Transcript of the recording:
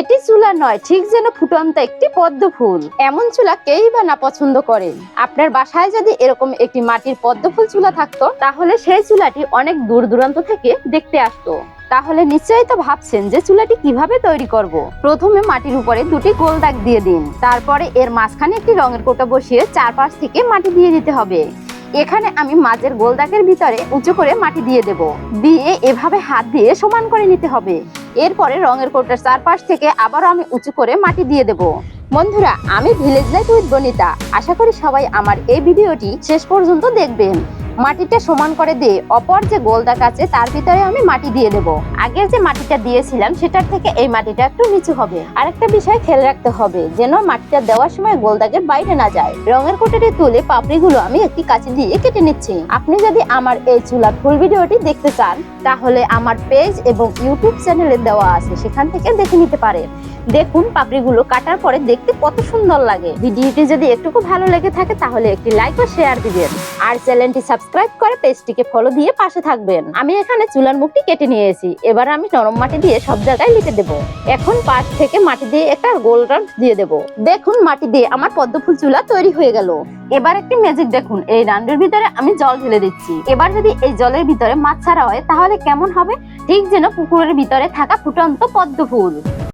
এটি চুলা নয়, ঠিক যেন ফুটন্ত একটি পদ্ম ফুল। এমন চুলা কেই বা না পছন্দ করে? আপনার বাসায় যদি এরকম একটি মাটির পদ্ম ফুল চুলা থাকতো, তাহলে সেই চুলাটি অনেক দূর দূরান্ত থেকে দেখতে আসতো। তাহলে নিশ্চয়ই তো ভাবছেন যে চুলাটি কীভাবে তৈরি করব। প্রথমে মাটির উপরে দুটি গোল দাগ দিয়ে দিন। তারপরে এর মাঝখানে একটি রঙের কোটা বসিয়ে চারপাশ থেকে মাটি দিয়ে দিতে হবে। এখানে আমি মাঝের গোল দাগের ভিতরে উঁচু করে মাটি দিয়ে দেব। দিয়ে এভাবে হাত দিয়ে সমান করে নিতে হবে। এরপরে রঙের কোটার চারপাশ থেকে আবারও আমি উঁচু করে মাটি দিয়ে দেব। বন্ধুরা, আমি ভিলেজ লাইফ উইথ বনিতা আশা করি সবাই আমার এই ভিডিওটি শেষ পর্যন্ত দেখবেন। মাটিটা সমান করে দিয়ে অপর যে গোল দাগ আছে তার ভিতরে আমি মাটি দিয়ে দেব। আগের যে মাটিটা দিয়েছিলাম, সেটার থেকে এই মাটিটা একটু নিচু হবে। আরেকটা বিষয় খেয়াল রাখতে হবে, যেন মাটিটা দেওয়ার সময় গোল দাগের বাইরে না যায়। রঙের কোটাটি তুলে পাপড়িগুলো আমি একটি কাঁচি দিয়ে কেটে নিচ্ছি। আপনি যদি আমার এই চুলার ফুল ভিডিওটি দেখতে চান, তাহলে আমার পেজ এবং ইউটিউব চ্যানেলে দেওয়া আছে, সেখান থেকে দেখে নিতে পারেন। দেখুন পাপড়িগুলো কাটার পরে দেখতে কত সুন্দর লাগে। ভিডিওটি যদি একটুকু ভালো লেগে থাকে, তাহলে একটি লাইক ও শেয়ার দিবেন। আর চ্যানেলটি সাবস্ক্রাইব করে পেজটিকে ফলো দিয়ে পাশে থাকবেন। আমি এখানে চুলার মুখটি কেটে নিয়েছি। এবার আমি নরম মাটি দিয়ে সব জায়গায় লিখে দেব। এখন পাশ থেকে মাটি দিয়ে একটা গোল রাউন্ড দিয়ে দেব। দেখুন, মাটি দিয়ে আমার পদ্মফুল চুলা তৈরি হয়ে গেল। এবার একটি ম্যাজিক দেখুন। এই রাউন্ডের ভিতরে আমি জল ঢেলে দিচ্ছি। এবার যদি এই জলের ভিতরে মাছ ছাড়া হয়, তাহলে কেমন হবে? ঠিক যেন পুকুরের ভিতরে থাকা ফুটন্ত পদ্ম ফুল